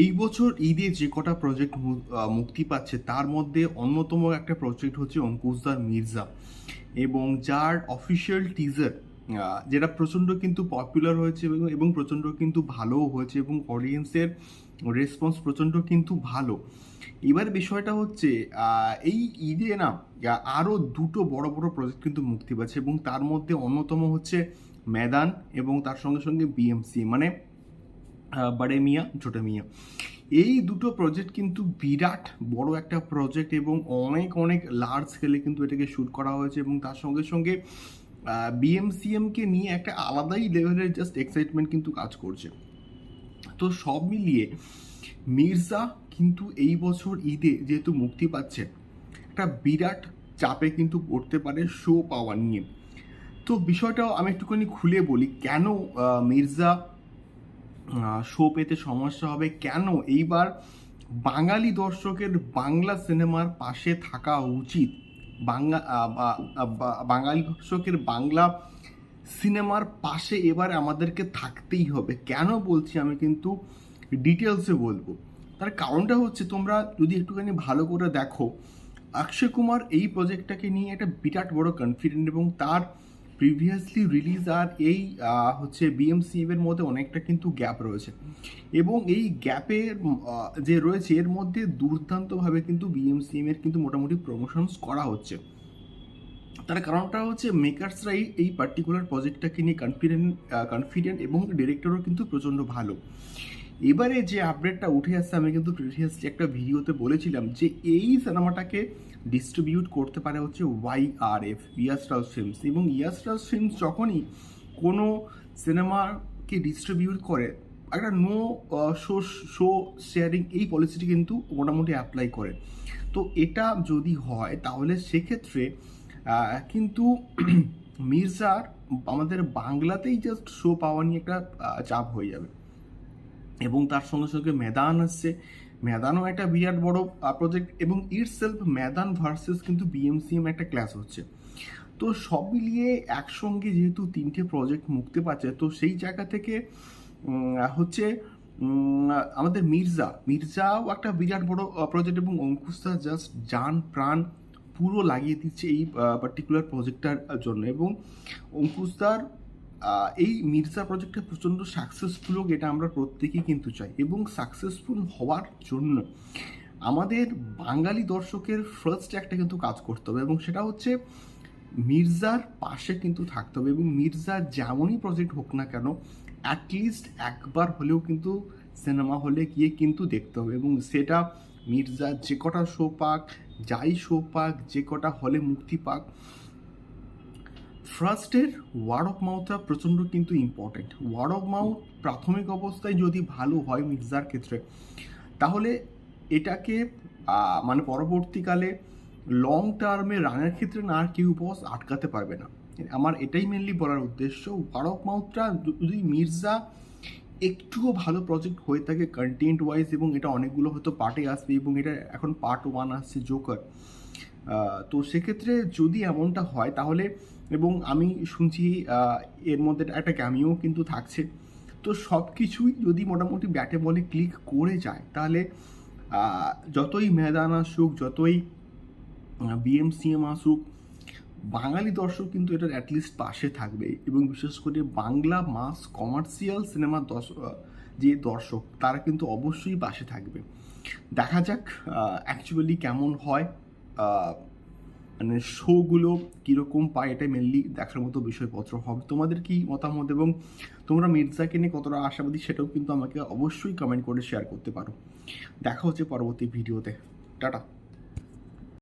এই বছর ঈদে যে কটা প্রজেক্ট মুক্তি পাচ্ছে, তার মধ্যে অন্যতম একটা প্রজেক্ট হচ্ছে অঙ্কুশদার মির্জা। এবং যার অফিসিয়াল টিজার যেটা প্রচণ্ড কিন্তু পপুলার হয়েছে এবং প্রচণ্ড কিন্তু ভালোও হয়েছে এবং অডিয়েন্সের রেসপন্স প্রচণ্ড কিন্তু ভালো। এবার বিষয়টা হচ্ছে এই ঈদে না আরও দুটো বড় বড় প্রজেক্ট কিন্তু মুক্তি পাচ্ছে এবং তার মধ্যে অন্যতম হচ্ছে ম্যাদান এবং তার সঙ্গে সঙ্গে বিএমসি মানে বড়ে মিয়া, ছোট মিয়া। এই দুটো প্রজেক্ট কিন্তু বিরাট বড় একটা প্রজেক্ট এবং অনেক অনেক লার্জ স্কেলে কিন্তু এটাকে শ্যুট করা হয়েছে এবং তার সঙ্গে সঙ্গে বিএমসিএমকে নিয়ে একটা আলাদাই লেভেলের জাস্ট এক্সাইটমেন্ট কিন্তু কাজ করছে। তো সব মিলিয়ে মির্জা কিন্তু এই বছর ঈদে যেহেতু মুক্তি পাচ্ছে, একটা বিরাট চাপে কিন্তু পড়তে পারে শো পাওয়া নিয়ে। তো বিষয়টাও আমি একটুখানি খুলে বলি, কেন মির্জা শো পেতে সমস্যা হবে কেন? এইবার বাঙালি দর্শকের বাংলা সিনেমার পাশে থাকা উচিত। বাংলা বাঙালি দর্শকের বাংলা সিনেমার পাশে এবার আমাদেরকে থাকতেই হবে। কেন বলছি আমি কিন্তু ডিটেলসে বলব। তার কারণটা হচ্ছে তোমরা যদি একটুখানি ভালো করে দেখো, অক্ষয় কুমার এই প্রজেক্টটাকে নিয়ে একটা বিরাট বড় কনফিডেন্ট এবং তার প্রিভিয়াসলি রিলিজ আর এই হচ্ছে বিএমসিএফ এর মধ্যে অনেকটা কিন্তু গ্যাপ রয়েছে। এবং এই গ্যাপের যে রয়েছে, এর মধ্যে দুর্দান্তভাবে কিন্তু বিএমসিএম এর কিন্তু মোটামুটি প্রমোশনস করা হচ্ছে। তার কারণটা হচ্ছে মেকার্সরা এই এই পার্টিকুলার প্রজেক্টটাকে নিয়ে কনফিডেন্ট কনফিডেন্ট এবং ডিরেক্টরও কিন্তু প্রচণ্ড ভালো। এবারে যে আপডেটটা উঠে আসছে, আমি কিন্তু প্রিভিয়াসলি একটা ভিডিওতে বলেছিলাম যে এই সিনেমাটাকে ডিস্ট্রিবিউট করতে পারে হচ্ছে Y R F Yashraj films এবং ইয়াসরাজ ফিল্মস যখনই কোনো সিনেমাকে ডিস্ট্রিবিউট করে, একটা নো শো শো শেয়ারিং এই পলিসিটি কিন্তু মোটামুটি অ্যাপ্লাই করে। তো এটা যদি হয়, তাহলে সেক্ষেত্রে কিন্তু মির্জার আমাদের বাংলাতেই জাস্ট শো পাওয়া নিয়ে একটা চাপ হয়ে যাবে। এবং তার সঙ্গে সঙ্গে মেদান আসছে ম্যাদানও একটা বিরাট বড় প্রজেক্ট এবং ইট সেলফ ম্যাদান ভার্সেস কিন্তু বিএমসিএম একটা ক্লাস হচ্ছে। তো সব মিলিয়ে একসঙ্গে যেহেতু তিনটে প্রজেক্ট মুক্তি পাচ্ছে, তো সেই জায়গা থেকে হচ্ছে আমাদের মির্জা, মির্জাও একটা বিরাট বড় প্রজেক্ট এবং অঙ্কুশদা জাস্ট যান প্রাণ পুরো লাগিয়ে দিচ্ছে এই পার্টিকুলার প্রজেক্টটার জন্য। এবং অঙ্কুশদার এই মির্জা প্রজেক্টটা প্রচণ্ড সাকসেসফুল হোক এটা আমরা প্রত্যেকেই কিন্তু চাই। এবং সাকসেসফুল হওয়ার জন্য আমাদের বাঙালি দর্শকের ফার্স্ট একটা কিন্তু কাজ করতে হবে এবং সেটা হচ্ছে মির্জার পাশে কিন্তু থাকতে হবে এবং মির্জা যেমনই প্রজেক্ট হোক না কেন অ্যাটলিস্ট একবার হলেও কিন্তু সিনেমা হলে গিয়ে কিন্তু দেখতে হবে এবং সেটা মির্জা যে কটা শো পাক, যাই শো পাক, যে কটা হলে মুক্তি পাক ফার্স্টের ওয়ার্ড অফ মাউথটা প্রচণ্ড কিন্তু ইম্পর্ট্যান্ট ওয়ার্ড অফ মাউথ প্রাথমিক অবস্থায় যদি ভালো হয় মির্জার ক্ষেত্রে, তাহলে এটাকে মানে পরবর্তীকালে লং টার্মে রানের ক্ষেত্রে না আর কেউ বস আটকাতে পারবে না। আমার এটাই মেনলি বলার উদ্দেশ্য। ওয়ার্ড অফ মাউথটা যদি মির্জা একটুও ভালো প্রজেক্ট হয়ে থাকে কন্টেন্ট ওয়াইজ এবং এটা অনেকগুলো হয়তো পার্টে আসবে এবং এটা এখন পার্ট ওয়ান আসছে জোকার তো সেক্ষেত্রে যদি এমনটা হয়, তাহলে এবং আমি শুনছি এর মধ্যে একটা ক্যামিও কিন্তু থাকছে। তো সব কিছুই যদি মোটামুটি ব্যাটে বলে ক্লিক করে যায়, তাহলে যতই ময়দান আসুক, যতই বিএমসিএম আসুক, বাঙালি দর্শক কিন্তু এটার অ্যাটলিস্ট পাশে থাকবে। এবং বিশেষ করে বাংলা মাস কমার্শিয়াল সিনেমার দর্শক যে দর্শক, তারা কিন্তু অবশ্যই পাশে থাকবে। দেখা যাক অ্যাকচুয়ালি কেমন হয় মানে শোগুলো কীরকম পায় এটা মেনলি দেখার মতো বিষয়পত্র হবে। তোমাদের কি মতামত এবং তোমরা মির্জাকে নিয়ে কতটা আশাবাদী সেটাও কিন্তু আমাকে অবশ্যই কমেন্ট করে শেয়ার করতে পারো। দেখা হচ্ছে পরবর্তী ভিডিওতে টাটা।